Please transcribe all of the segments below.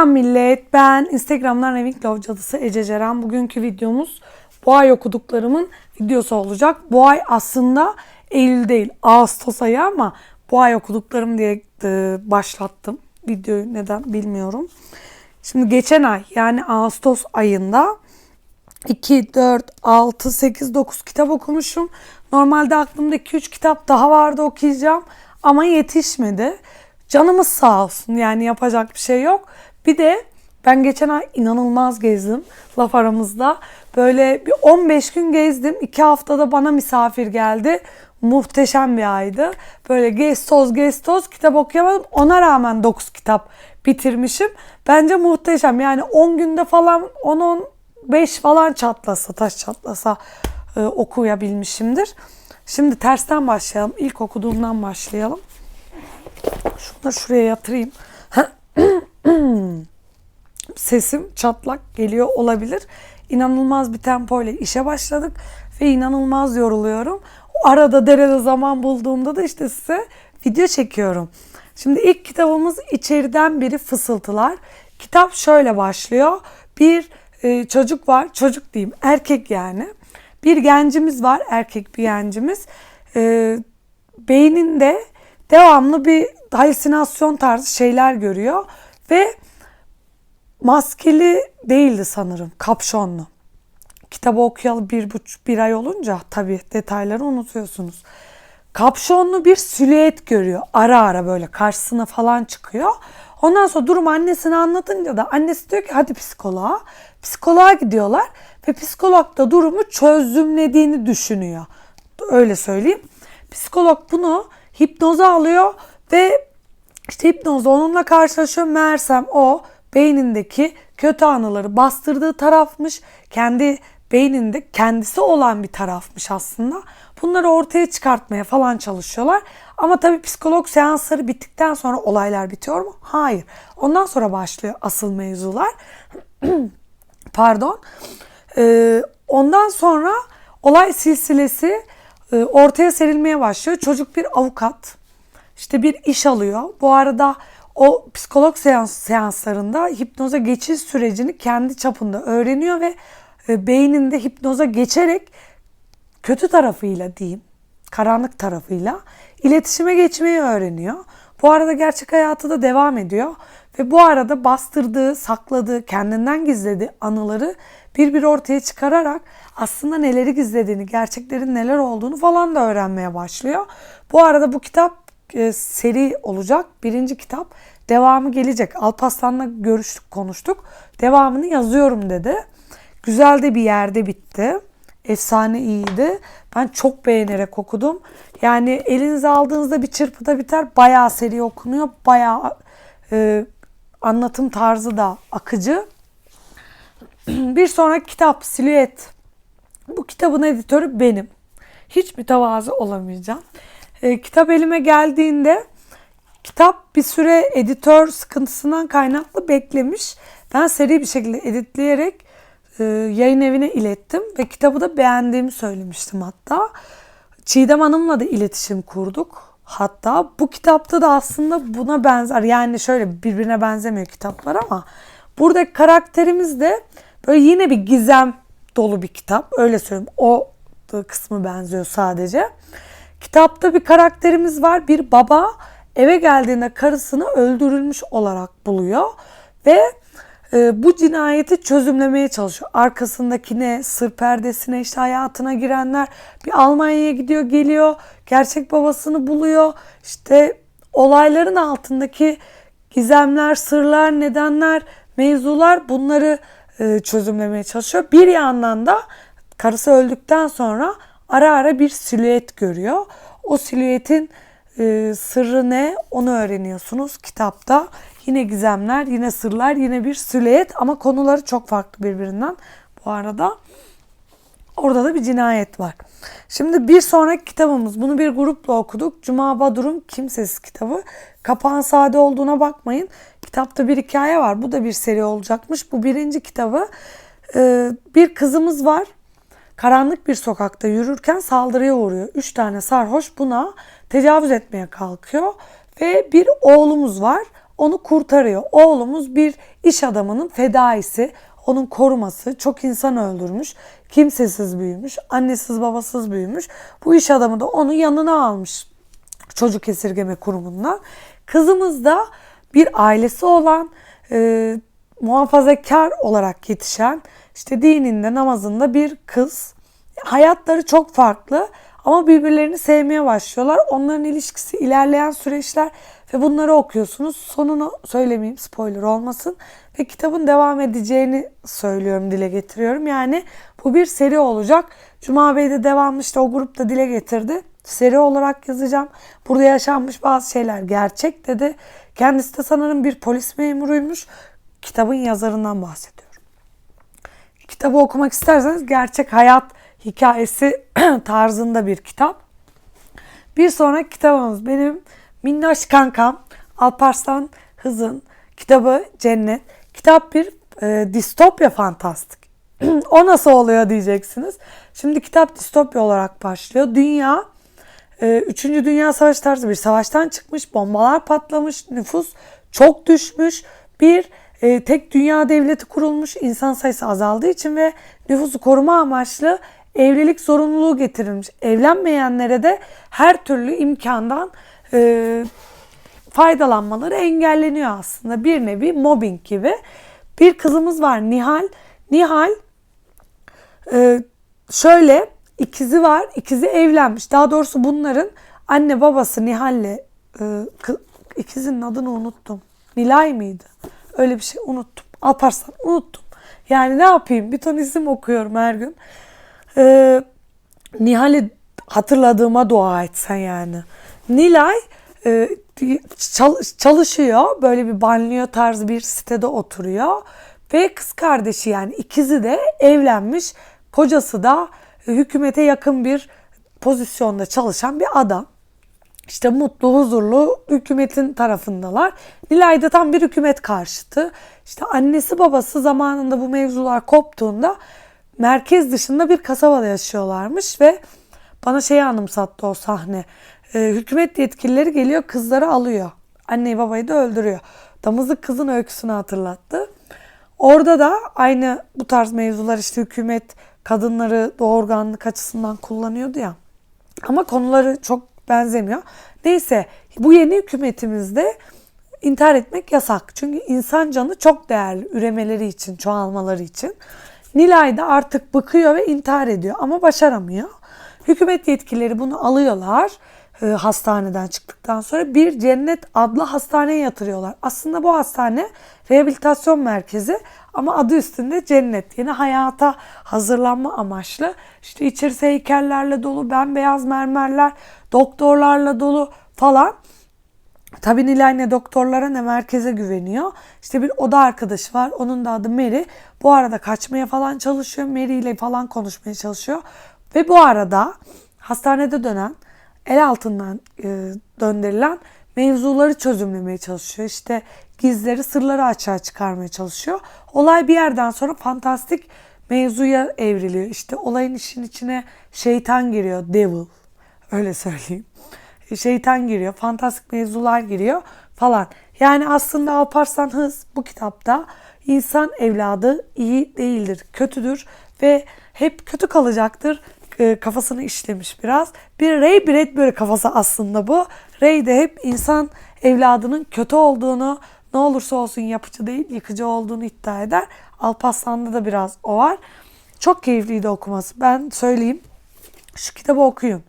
Selam millet. Ben Instagram'dan Revink Love Cadısı Ece Ceren. Bugünkü videomuz bu ay okuduklarımın videosu olacak. Bu ay aslında Eylül değil Ağustos ayı ama bu ay okuduklarım diye e, başlattım videoyu neden bilmiyorum. Şimdi geçen ay yani Ağustos ayında 2, 4, 6, 8, 9 kitap okumuşum. Normalde aklımda 2-3 kitap daha vardı okuyacağım ama yetişmedi. Canımız sağ olsun yani yapacak bir şey yok. Bir de ben geçen ay inanılmaz gezdim laf aramızda. Böyle bir 15 gün gezdim. 2 haftada bana misafir geldi. Muhteşem bir aydı. Böyle gez toz gez toz kitap okuyamadım. Ona rağmen 9 kitap bitirmişim. Bence muhteşem. Yani 10 günde falan 10-10 5 falan çatlasa, taş çatlasa e, okuyabilmişimdir. Şimdi tersten başlayalım. İlk okuduğumdan başlayalım. Şunları şuraya yatırayım. Sesim çatlak geliyor olabilir. İnanılmaz bir tempo işe başladık ve inanılmaz yoruluyorum. O arada derede zaman bulduğumda da işte size video çekiyorum. Şimdi ilk kitabımız içeriden biri fısıltılar. Kitap şöyle başlıyor. Bir e, çocuk var, çocuk diyeyim, erkek yani. Bir gencimiz var, erkek bir gencimiz. E, beyninde devamlı bir halüsinasyon tarzı şeyler görüyor ve maskeli değildi sanırım, kapşonlu. Kitabı okuyalı bir buçuk bir ay olunca tabii detayları unutuyorsunuz. Kapşonlu bir silüet görüyor. Ara ara böyle karşısına falan çıkıyor. Ondan sonra durum annesine anlatınca da annesi diyor ki hadi psikoloğa. Psikoloğa gidiyorlar ve psikolog da durumu çözümlediğini düşünüyor. Öyle söyleyeyim. Psikolog bunu hipnoza alıyor ve işte hipnozda onunla karşılaşıyor. Meğersem o beynindeki kötü anıları bastırdığı tarafmış. Kendi beyninde kendisi olan bir tarafmış aslında. Bunları ortaya çıkartmaya falan çalışıyorlar. Ama tabii psikolog seansları bittikten sonra olaylar bitiyor mu? Hayır. Ondan sonra başlıyor asıl mevzular. Pardon. Ee, ondan sonra olay silsilesi e, ortaya serilmeye başlıyor. Çocuk bir avukat. İşte bir iş alıyor. Bu arada o psikolog seans seanslarında hipnoza geçiş sürecini kendi çapında öğreniyor ve e, beyninde hipnoza geçerek kötü tarafıyla diyeyim, karanlık tarafıyla iletişime geçmeyi öğreniyor. Bu arada gerçek hayatı da devam ediyor ve bu arada bastırdığı, sakladığı, kendinden gizlediği anıları bir bir ortaya çıkararak aslında neleri gizlediğini, gerçeklerin neler olduğunu falan da öğrenmeye başlıyor. Bu arada bu kitap e, seri olacak. Birinci kitap devamı gelecek. Alparslan'la görüştük, konuştuk. Devamını yazıyorum dedi. Güzel de bir yerde bitti. Efsane iyiydi. Ben çok beğenerek okudum. Yani elinize aldığınızda bir çırpıda biter. Bayağı seri okunuyor. Bayağı e, anlatım tarzı da akıcı. bir sonraki kitap Silüet. Bu kitabın editörü benim. Hiç mütevazı olamayacağım. E, kitap elime geldiğinde kitap bir süre editör sıkıntısından kaynaklı beklemiş. Ben seri bir şekilde editleyerek e, yayın evine ilettim ve kitabı da beğendiğimi söylemiştim hatta. Çiğdem Hanım'la da iletişim kurduk. Hatta bu kitapta da aslında buna benzer yani şöyle birbirine benzemiyor kitaplar ama buradaki karakterimiz de böyle yine bir gizem dolu bir kitap. Öyle söyleyeyim. O kısmı benziyor sadece. Kitapta bir karakterimiz var. Bir baba eve geldiğinde karısını öldürülmüş olarak buluyor ve e, bu cinayeti çözümlemeye çalışıyor. Arkasındaki ne, sır perdesine, işte hayatına girenler bir Almanya'ya gidiyor, geliyor, gerçek babasını buluyor. İşte olayların altındaki gizemler, sırlar, nedenler, mevzular bunları e, çözümlemeye çalışıyor. Bir yandan da karısı öldükten sonra ara ara bir silüet görüyor. O silüetin e, sırrı ne onu öğreniyorsunuz kitapta. Yine gizemler, yine sırlar, yine bir silüet ama konuları çok farklı birbirinden. Bu arada orada da bir cinayet var. Şimdi bir sonraki kitabımız. Bunu bir grupla okuduk. Cuma Badur'un Kimsesiz kitabı. Kapağın sade olduğuna bakmayın. Kitapta bir hikaye var. Bu da bir seri olacakmış. Bu birinci kitabı. Ee, bir kızımız var. Karanlık bir sokakta yürürken saldırıya uğruyor. Üç tane sarhoş buna tecavüz etmeye kalkıyor. Ve bir oğlumuz var. onu kurtarıyor. Oğlumuz bir iş adamının fedaisi, onun koruması, çok insan öldürmüş, kimsesiz büyümüş, annesiz babasız büyümüş. Bu iş adamı da onu yanına almış çocuk esirgeme kurumundan. Kızımız da bir ailesi olan, e, muhafazakar olarak yetişen, işte dininde, namazında bir kız. Hayatları çok farklı ama birbirlerini sevmeye başlıyorlar. Onların ilişkisi ilerleyen süreçler ve bunları okuyorsunuz. Sonunu söylemeyeyim spoiler olmasın. Ve kitabın devam edeceğini söylüyorum, dile getiriyorum. Yani bu bir seri olacak. Cuma Bey de devamlı işte o grupta dile getirdi. Seri olarak yazacağım. Burada yaşanmış bazı şeyler gerçek dedi. Kendisi de sanırım bir polis memuruymuş. Kitabın yazarından bahsediyorum. Kitabı okumak isterseniz gerçek hayat hikayesi tarzında bir kitap. Bir sonraki kitabımız benim minnoş kankam Alparslan Hız'ın kitabı Cennet. Kitap bir e, distopya fantastik. o nasıl oluyor diyeceksiniz. Şimdi kitap distopya olarak başlıyor. Dünya e, 3. Dünya Savaşı tarzı bir savaştan çıkmış. Bombalar patlamış. Nüfus çok düşmüş. Bir e, tek dünya devleti kurulmuş. insan sayısı azaldığı için ve nüfusu koruma amaçlı evlilik zorunluluğu getirilmiş. Evlenmeyenlere de her türlü imkandan e, faydalanmaları engelleniyor aslında. Bir nevi mobbing gibi. Bir kızımız var Nihal. Nihal e, şöyle ikizi var. İkizi evlenmiş. Daha doğrusu bunların anne babası Nihal'le e, ikizinin adını unuttum. Nilay mıydı? Öyle bir şey unuttum. Alparslan unuttum. Yani ne yapayım? Bir ton isim okuyorum her gün. Ee, Nihal'i hatırladığıma dua etsen yani. Nilay e, çal- çalışıyor. Böyle bir banliyö tarzı bir sitede oturuyor. Ve kız kardeşi yani ikizi de evlenmiş. Kocası da hükümete yakın bir pozisyonda çalışan bir adam. İşte mutlu, huzurlu hükümetin tarafındalar. Nilay da tam bir hükümet karşıtı. İşte annesi babası zamanında bu mevzular koptuğunda merkez dışında bir kasabada yaşıyorlarmış ve bana şeyi anımsattı o sahne. Ee, hükümet yetkilileri geliyor kızları alıyor. Anneyi babayı da öldürüyor. Damızlık kızın öyküsünü hatırlattı. Orada da aynı bu tarz mevzular işte hükümet kadınları doğurganlık açısından kullanıyordu ya. Ama konuları çok benzemiyor. Neyse bu yeni hükümetimizde intihar etmek yasak. Çünkü insan canı çok değerli üremeleri için, çoğalmaları için. Nilay da artık bıkıyor ve intihar ediyor ama başaramıyor. Hükümet yetkilileri bunu alıyorlar e, hastaneden çıktıktan sonra bir cennet adlı hastaneye yatırıyorlar. Aslında bu hastane rehabilitasyon merkezi ama adı üstünde cennet. Yeni hayata hazırlanma amaçlı. İşte içerisi heykellerle dolu, bembeyaz mermerler, doktorlarla dolu falan. Tabii Nilay ne doktorlara ne merkeze güveniyor. İşte bir oda arkadaşı var. Onun da adı Mary. Bu arada kaçmaya falan çalışıyor. Mary ile falan konuşmaya çalışıyor. Ve bu arada hastanede dönen el altından e, döndürülen mevzuları çözümlemeye çalışıyor. İşte gizleri, sırları açığa çıkarmaya çalışıyor. Olay bir yerden sonra fantastik mevzuya evriliyor. İşte olayın işin içine şeytan giriyor, devil. Öyle söyleyeyim. Şeytan giriyor, fantastik mevzular giriyor falan. Yani aslında Alparslan Hız bu kitapta insan evladı iyi değildir, kötüdür ve hep kötü kalacaktır e, kafasını işlemiş biraz. Bir Ray Bradbury kafası aslında bu. Ray de hep insan evladının kötü olduğunu, ne olursa olsun yapıcı değil, yıkıcı olduğunu iddia eder. Alparslan'da da biraz o var. Çok keyifliydi okuması. Ben söyleyeyim. Şu kitabı okuyun.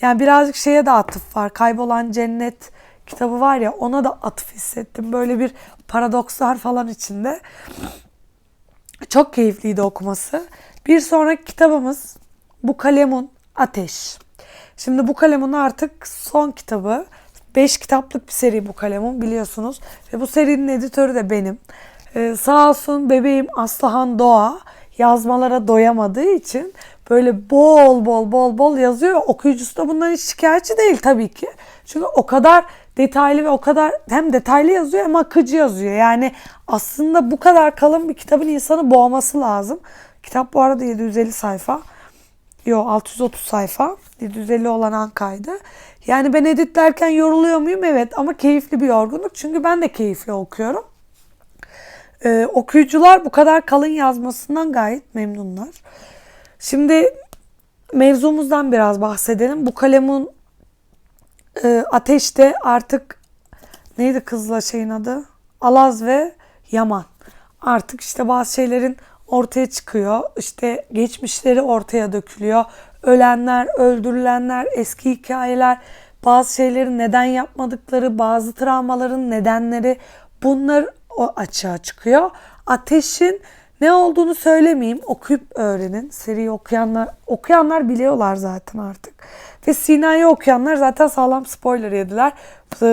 Yani birazcık şeye de atıf var. Kaybolan Cennet kitabı var ya ona da atıf hissettim. Böyle bir paradokslar falan içinde. Çok keyifliydi okuması. Bir sonraki kitabımız Bu Kalemun Ateş. Şimdi Bu Kalemun artık son kitabı. 5 kitaplık bir seri Bu Kalemun biliyorsunuz. Ve bu serinin editörü de benim. Ee, sağ olsun bebeğim Aslıhan Doğa yazmalara doyamadığı için böyle bol bol bol bol yazıyor. Okuyucusu da bundan hiç şikayetçi değil tabii ki. Çünkü o kadar detaylı ve o kadar hem detaylı yazıyor hem akıcı yazıyor. Yani aslında bu kadar kalın bir kitabın insanı boğması lazım. Kitap bu arada 750 sayfa. Yo 630 sayfa. 750 olan Anka'ydı. Yani ben editlerken yoruluyor muyum? Evet ama keyifli bir yorgunluk. Çünkü ben de keyifli okuyorum. Ee, okuyucular bu kadar kalın yazmasından gayet memnunlar. Şimdi mevzumuzdan biraz bahsedelim. Bu kalemun e, ateşte artık neydi kızla şeyin adı? Alaz ve Yaman. Artık işte bazı şeylerin ortaya çıkıyor. İşte geçmişleri ortaya dökülüyor. Ölenler, öldürülenler, eski hikayeler, bazı şeylerin neden yapmadıkları, bazı travmaların nedenleri bunlar o açığa çıkıyor. Ateşin ne olduğunu söylemeyeyim. Okuyup öğrenin. Seri okuyanlar okuyanlar biliyorlar zaten artık. Ve Sina'yı okuyanlar zaten sağlam spoiler yediler.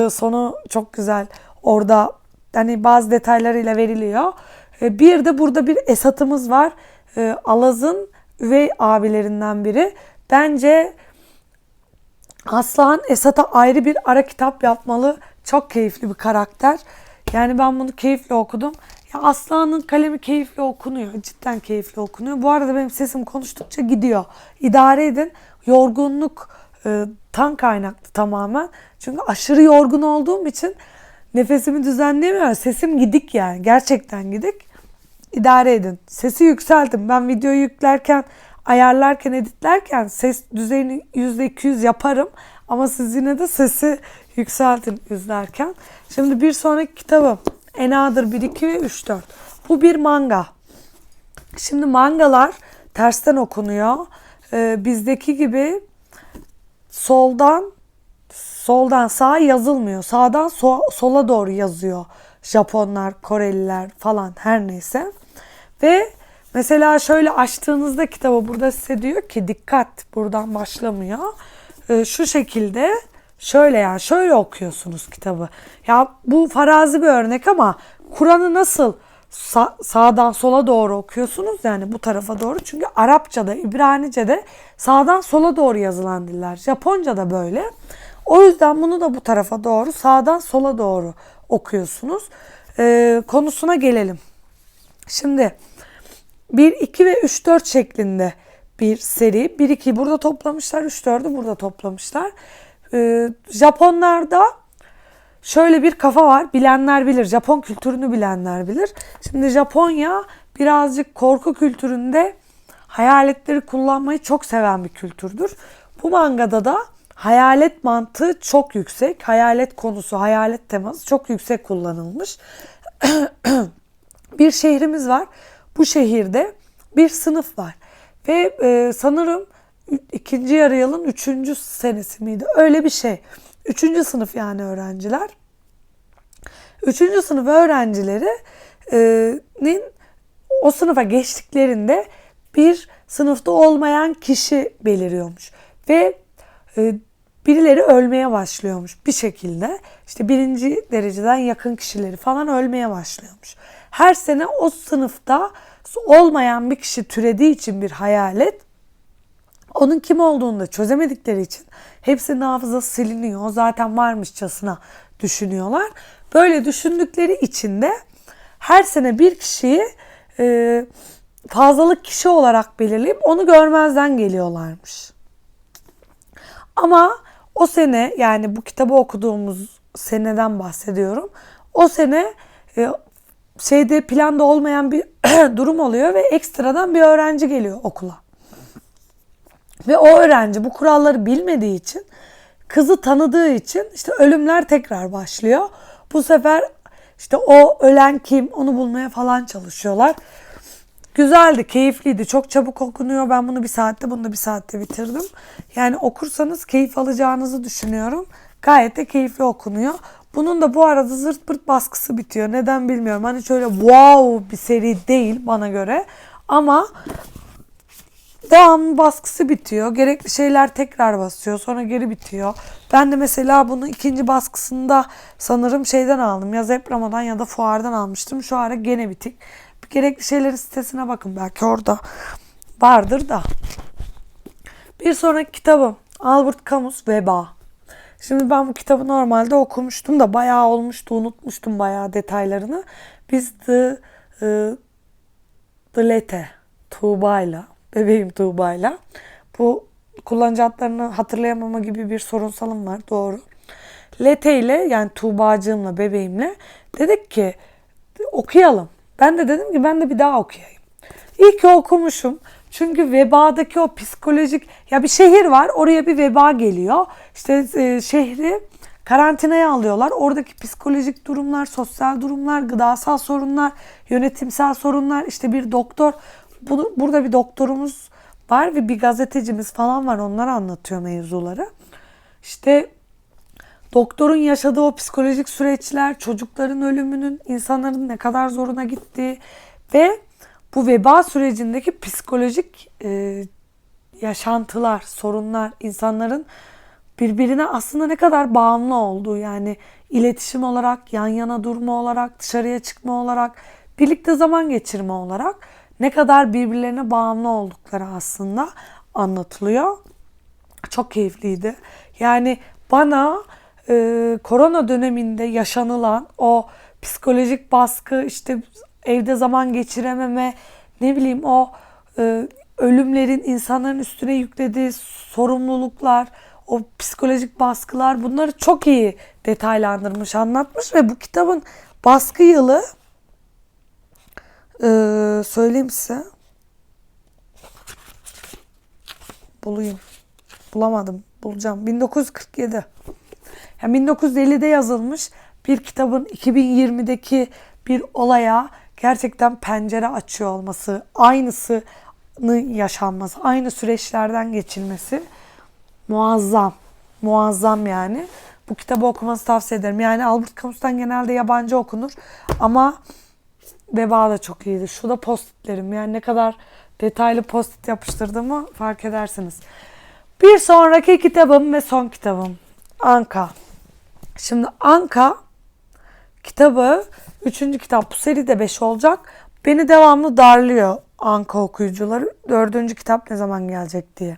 Sonu çok güzel. Orada hani bazı detaylarıyla veriliyor. E, bir de burada bir Esat'ımız var. E, Alaz'ın üvey abilerinden biri. Bence Aslan Esat'a ayrı bir ara kitap yapmalı. Çok keyifli bir karakter. Yani ben bunu keyifle okudum. Ya Aslan'ın kalemi keyifli okunuyor. Cidden keyifli okunuyor. Bu arada benim sesim konuştukça gidiyor. İdare edin. Yorgunluk e, tan kaynaklı tamamen. Çünkü aşırı yorgun olduğum için nefesimi düzenleyemiyorum. Sesim gidik yani. Gerçekten gidik. İdare edin. Sesi yükseltin. Ben videoyu yüklerken, ayarlarken, editlerken ses düzeyini %200 yaparım. Ama siz yine de sesi yükseltin izlerken. Şimdi bir sonraki kitabım Enadır 1, 2 ve 3, 4. Bu bir manga. Şimdi mangalar tersten okunuyor. Ee, bizdeki gibi soldan soldan sağa yazılmıyor. Sağdan so sola doğru yazıyor. Japonlar, Koreliler falan her neyse. Ve mesela şöyle açtığınızda kitabı burada size diyor ki dikkat buradan başlamıyor. Ee, şu şekilde şöyle yani şöyle okuyorsunuz kitabı. Ya bu farazi bir örnek ama Kur'an'ı nasıl sa- sağdan sola doğru okuyorsunuz yani bu tarafa doğru. Çünkü Arapçada, İbranice'de sağdan sola doğru yazılan diller. Japonca da böyle. O yüzden bunu da bu tarafa doğru, sağdan sola doğru okuyorsunuz. Ee, konusuna gelelim. Şimdi 1, 2 ve 3, 4 şeklinde bir seri. 1, 2'yi burada toplamışlar, 3, 4'ü burada toplamışlar. Ee, Japonlarda şöyle bir kafa var. Bilenler bilir. Japon kültürünü bilenler bilir. Şimdi Japonya birazcık korku kültüründe hayaletleri kullanmayı çok seven bir kültürdür. Bu mangada da hayalet mantığı çok yüksek. Hayalet konusu, hayalet teması çok yüksek kullanılmış. bir şehrimiz var. Bu şehirde bir sınıf var. Ve e, sanırım ikinci yarı yılın üçüncü senesi miydi? Öyle bir şey. Üçüncü sınıf yani öğrenciler. Üçüncü sınıf öğrencilerinin o sınıfa geçtiklerinde bir sınıfta olmayan kişi beliriyormuş. Ve e, birileri ölmeye başlıyormuş bir şekilde. İşte birinci dereceden yakın kişileri falan ölmeye başlıyormuş. Her sene o sınıfta olmayan bir kişi türediği için bir hayalet onun kim olduğunu da çözemedikleri için hepsinin hafızası siliniyor. Zaten varmışçasına düşünüyorlar. Böyle düşündükleri için de her sene bir kişiyi e, fazlalık kişi olarak belirleyip onu görmezden geliyorlarmış. Ama o sene yani bu kitabı okuduğumuz seneden bahsediyorum. O sene e, şeyde planda olmayan bir durum oluyor ve ekstradan bir öğrenci geliyor okula. Ve o öğrenci bu kuralları bilmediği için kızı tanıdığı için işte ölümler tekrar başlıyor. Bu sefer işte o ölen kim onu bulmaya falan çalışıyorlar. Güzeldi, keyifliydi. Çok çabuk okunuyor. Ben bunu bir saatte, bunu da bir saatte bitirdim. Yani okursanız keyif alacağınızı düşünüyorum. Gayet de keyifli okunuyor. Bunun da bu arada zırt pırt baskısı bitiyor. Neden bilmiyorum. Hani şöyle wow bir seri değil bana göre. Ama devamlı baskısı bitiyor. Gerekli şeyler tekrar basıyor. Sonra geri bitiyor. Ben de mesela bunu ikinci baskısında sanırım şeyden aldım. Ya Zepramo'dan ya da fuardan almıştım. Şu ara gene bitik. Gerekli şeylerin sitesine bakın. Belki orada vardır da. Bir sonraki kitabım Albert Camus Veba. Şimdi ben bu kitabı normalde okumuştum da bayağı olmuştu. Unutmuştum bayağı detaylarını. Biz The, uh, The Lete Tuğba'yla bebeğim Tuğba'yla Bu kullanıcı adlarını hatırlayamama gibi bir sorunsalım var. Doğru. Lete ile yani Tuğba'cığımla bebeğimle dedik ki okuyalım. Ben de dedim ki ben de bir daha okuyayım. İyi ki okumuşum. Çünkü vebadaki o psikolojik ya bir şehir var oraya bir veba geliyor. İşte e, şehri karantinaya alıyorlar. Oradaki psikolojik durumlar, sosyal durumlar, gıdasal sorunlar, yönetimsel sorunlar. İşte bir doktor, bunu, burada bir doktorumuz var ve bir gazetecimiz falan var. Onlar anlatıyor mevzuları. İşte doktorun yaşadığı o psikolojik süreçler, çocukların ölümünün insanların ne kadar zoruna gittiği ve bu veba sürecindeki psikolojik e, yaşantılar, sorunlar, insanların birbirine aslında ne kadar bağımlı olduğu yani iletişim olarak, yan yana durma olarak, dışarıya çıkma olarak, birlikte zaman geçirme olarak ne kadar birbirlerine bağımlı oldukları aslında anlatılıyor. Çok keyifliydi. Yani bana e, korona döneminde yaşanılan o psikolojik baskı, işte evde zaman geçirememe, ne bileyim o e, ölümlerin insanların üstüne yüklediği sorumluluklar, o psikolojik baskılar bunları çok iyi detaylandırmış, anlatmış ve bu kitabın baskı yılı e, söyleyeyim size. Bulayım. Bulamadım. Bulacağım. 1947. Yani 1950'de yazılmış bir kitabın 2020'deki bir olaya gerçekten pencere açıyor olması, aynısını yaşanması, aynı süreçlerden geçilmesi muazzam. Muazzam yani. Bu kitabı okumanızı tavsiye ederim. Yani Albert Camus'tan genelde yabancı okunur ama Veba da çok iyiydi. Şu da postitlerim. Yani ne kadar detaylı postit yapıştırdığımı fark edersiniz. Bir sonraki kitabım ve son kitabım. Anka. Şimdi Anka kitabı, üçüncü kitap bu seride 5 olacak. Beni devamlı darlıyor Anka okuyucuları. Dördüncü kitap ne zaman gelecek diye.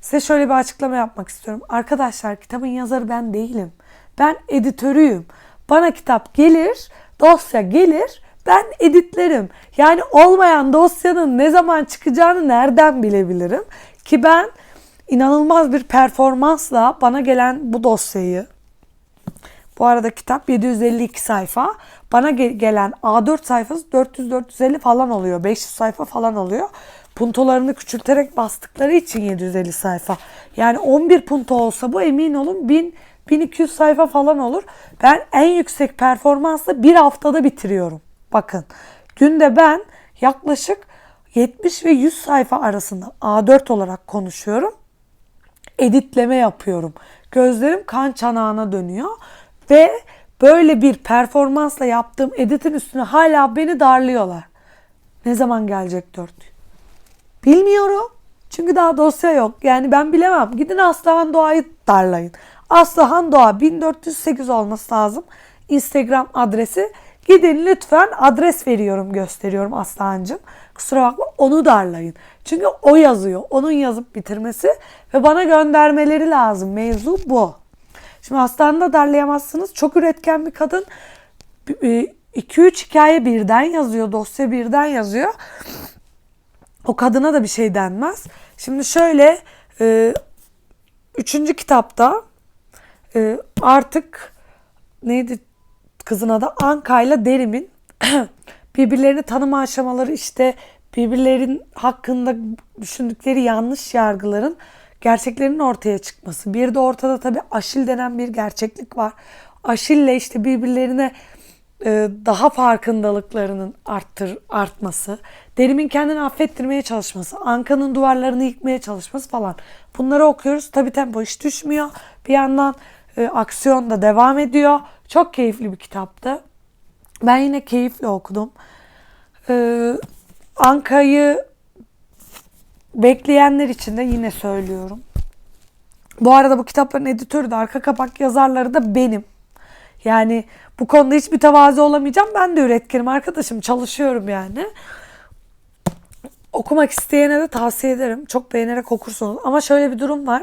Size şöyle bir açıklama yapmak istiyorum. Arkadaşlar kitabın yazarı ben değilim. Ben editörüyüm. Bana kitap gelir, dosya gelir, ben editlerim. Yani olmayan dosyanın ne zaman çıkacağını nereden bilebilirim? Ki ben inanılmaz bir performansla bana gelen bu dosyayı bu arada kitap 752 sayfa. Bana ge- gelen A4 sayfası 400-450 falan oluyor. 500 sayfa falan oluyor. Puntolarını küçülterek bastıkları için 750 sayfa. Yani 11 punto olsa bu emin olun 1000 1200 sayfa falan olur. Ben en yüksek performansla bir haftada bitiriyorum. Bakın günde ben yaklaşık 70 ve 100 sayfa arasında A4 olarak konuşuyorum. Editleme yapıyorum. Gözlerim kan çanağına dönüyor. Ve böyle bir performansla yaptığım editin üstüne hala beni darlıyorlar. Ne zaman gelecek dört? Bilmiyorum. Çünkü daha dosya yok. Yani ben bilemem. Gidin Aslıhan Doğa'yı darlayın. Aslıhan Doğa 1408 olması lazım. Instagram adresi. Gidin lütfen adres veriyorum gösteriyorum Aslıhan'cığım. Kusura bakma onu darlayın. Çünkü o yazıyor. Onun yazıp bitirmesi ve bana göndermeleri lazım. Mevzu bu. Şimdi hastanede darlayamazsınız. Çok üretken bir kadın. 2-3 hikaye birden yazıyor. Dosya birden yazıyor. O kadına da bir şey denmez. Şimdi şöyle e, üçüncü kitapta e, artık neydi kızın adı Anka ile Derim'in birbirlerini tanıma aşamaları işte birbirlerin hakkında düşündükleri yanlış yargıların gerçeklerin ortaya çıkması. Bir de ortada tabii Aşil denen bir gerçeklik var. Aşil'le işte birbirlerine e, daha farkındalıklarının arttır, artması, Derim'in kendini affettirmeye çalışması, Anka'nın duvarlarını yıkmaya çalışması falan. Bunları okuyoruz. Tabii tempo hiç düşmüyor. Bir yandan e, aksiyon da devam ediyor. Çok keyifli bir kitaptı. Ben yine keyifle okudum. Ee, Anka'yı bekleyenler için de yine söylüyorum. Bu arada bu kitapların editörü de arka kapak yazarları da benim. Yani bu konuda hiçbir tevazi olamayacağım. Ben de üretkenim arkadaşım. Çalışıyorum yani. Okumak isteyene de tavsiye ederim. Çok beğenerek okursunuz. Ama şöyle bir durum var.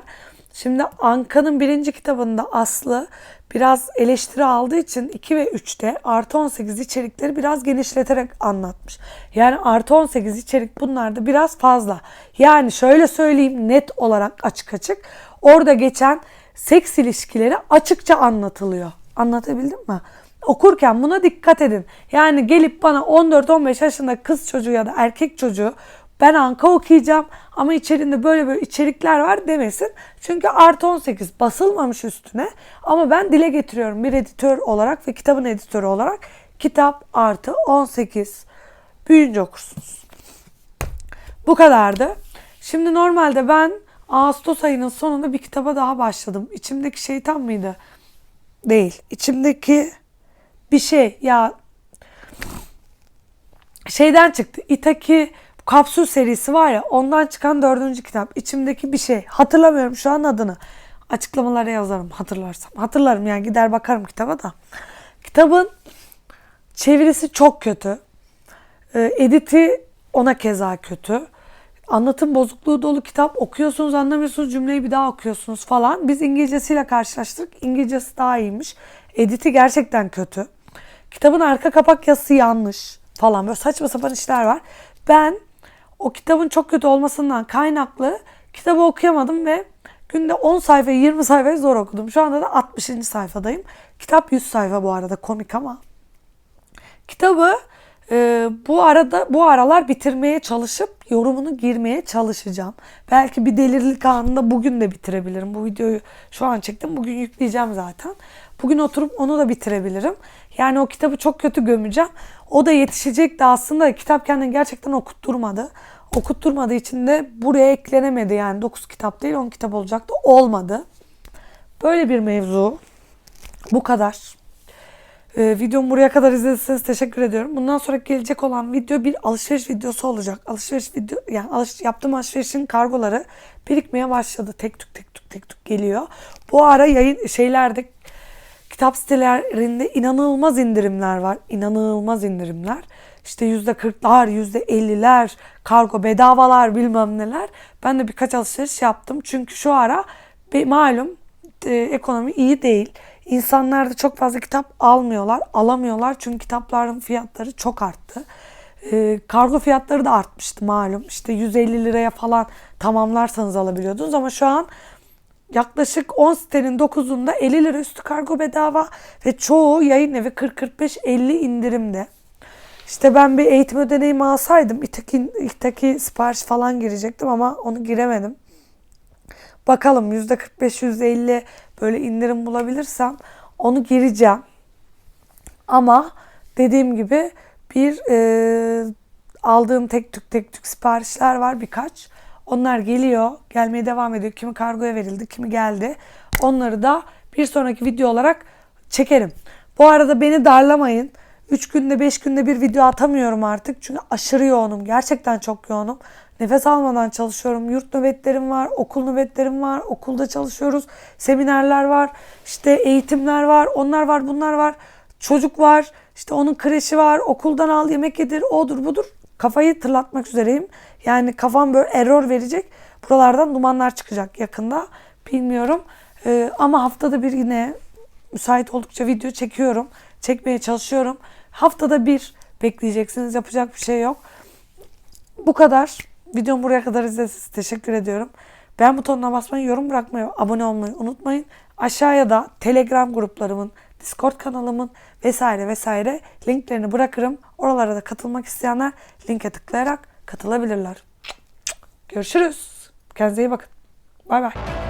Şimdi Anka'nın birinci kitabında Aslı biraz eleştiri aldığı için 2 ve 3'te artı 18 içerikleri biraz genişleterek anlatmış. Yani artı 18 içerik bunlarda biraz fazla. Yani şöyle söyleyeyim net olarak açık açık. Orada geçen seks ilişkileri açıkça anlatılıyor. Anlatabildim mi? Okurken buna dikkat edin. Yani gelip bana 14-15 yaşında kız çocuğu ya da erkek çocuğu ben Anka okuyacağım ama içerisinde böyle böyle içerikler var demesin. Çünkü artı 18 basılmamış üstüne ama ben dile getiriyorum bir editör olarak ve kitabın editörü olarak kitap artı 18 büyüyünce okursunuz. Bu kadardı. Şimdi normalde ben Ağustos ayının sonunda bir kitaba daha başladım. İçimdeki şeytan mıydı? Değil. İçimdeki bir şey ya şeyden çıktı. Itaki kapsül serisi var ya ondan çıkan dördüncü kitap. İçimdeki bir şey. Hatırlamıyorum şu an adını. Açıklamalara yazarım hatırlarsam. Hatırlarım yani gider bakarım kitaba da. Kitabın çevirisi çok kötü. Ee, editi ona keza kötü. Anlatım bozukluğu dolu kitap okuyorsunuz anlamıyorsunuz cümleyi bir daha okuyorsunuz falan. Biz İngilizcesiyle karşılaştık. İngilizcesi daha iyiymiş. Editi gerçekten kötü. Kitabın arka kapak yazısı yanlış falan böyle saçma sapan işler var. Ben o kitabın çok kötü olmasından kaynaklı kitabı okuyamadım ve günde 10 sayfa 20 sayfayı zor okudum. Şu anda da 60. sayfadayım. Kitap 100 sayfa bu arada komik ama. Kitabı e, bu arada bu aralar bitirmeye çalışıp yorumunu girmeye çalışacağım. Belki bir delirlik anında bugün de bitirebilirim. Bu videoyu şu an çektim. Bugün yükleyeceğim zaten. Bugün oturup onu da bitirebilirim. Yani o kitabı çok kötü gömeceğim. O da yetişecekti aslında. Kitap kendini gerçekten okutturmadı. Okutturmadığı için de buraya eklenemedi. Yani 9 kitap değil 10 kitap olacaktı. Olmadı. Böyle bir mevzu. Bu kadar. Ee, videomu buraya kadar izlediyseniz teşekkür ediyorum. Bundan sonra gelecek olan video bir alışveriş videosu olacak. Alışveriş video yani alış, yaptığım alışverişin kargoları birikmeye başladı. Tek tük tek tük tek tük geliyor. Bu ara yayın şeylerde kitap sitelerinde inanılmaz indirimler var. İnanılmaz indirimler. İşte yüzde kırklar, yüzde elliler, kargo bedavalar bilmem neler. Ben de birkaç alışveriş yaptım. Çünkü şu ara malum e, ekonomi iyi değil. İnsanlar da çok fazla kitap almıyorlar, alamıyorlar. Çünkü kitapların fiyatları çok arttı. E, kargo fiyatları da artmıştı malum. İşte 150 liraya falan tamamlarsanız alabiliyordunuz ama şu an yaklaşık 10 sitenin 9'unda 50 lira üstü kargo bedava ve çoğu yayın evi 40-45-50 indirimde. İşte ben bir eğitim ödeneğimi alsaydım İTAK'i, İTAK'i sipariş falan girecektim ama onu giremedim. Bakalım %45-%50 böyle indirim bulabilirsem onu gireceğim. Ama dediğim gibi bir e, aldığım tek tük tek tük siparişler var birkaç. Onlar geliyor, gelmeye devam ediyor. Kimi kargoya verildi, kimi geldi. Onları da bir sonraki video olarak çekerim. Bu arada beni darlamayın. 3 günde 5 günde bir video atamıyorum artık. Çünkü aşırı yoğunum. Gerçekten çok yoğunum. Nefes almadan çalışıyorum. Yurt nöbetlerim var, okul nöbetlerim var. Okulda çalışıyoruz. Seminerler var. işte eğitimler var. Onlar var, bunlar var. Çocuk var. işte onun kreşi var. Okuldan al yemek yedir. Odur budur. Kafayı tırlatmak üzereyim. Yani kafam böyle error verecek. Buralardan dumanlar çıkacak yakında. Bilmiyorum. Ee, ama haftada bir yine müsait oldukça video çekiyorum. Çekmeye çalışıyorum. Haftada bir bekleyeceksiniz. Yapacak bir şey yok. Bu kadar. Videomu buraya kadar izlediyseniz teşekkür ediyorum. Beğen butonuna basmayı, yorum bırakmayı, abone olmayı unutmayın. Aşağıya da Telegram gruplarımın, Discord kanalımın vesaire vesaire linklerini bırakırım. Oralara da katılmak isteyenler linke tıklayarak katılabilirler. Görüşürüz. Kendinize iyi bakın. Bay bay.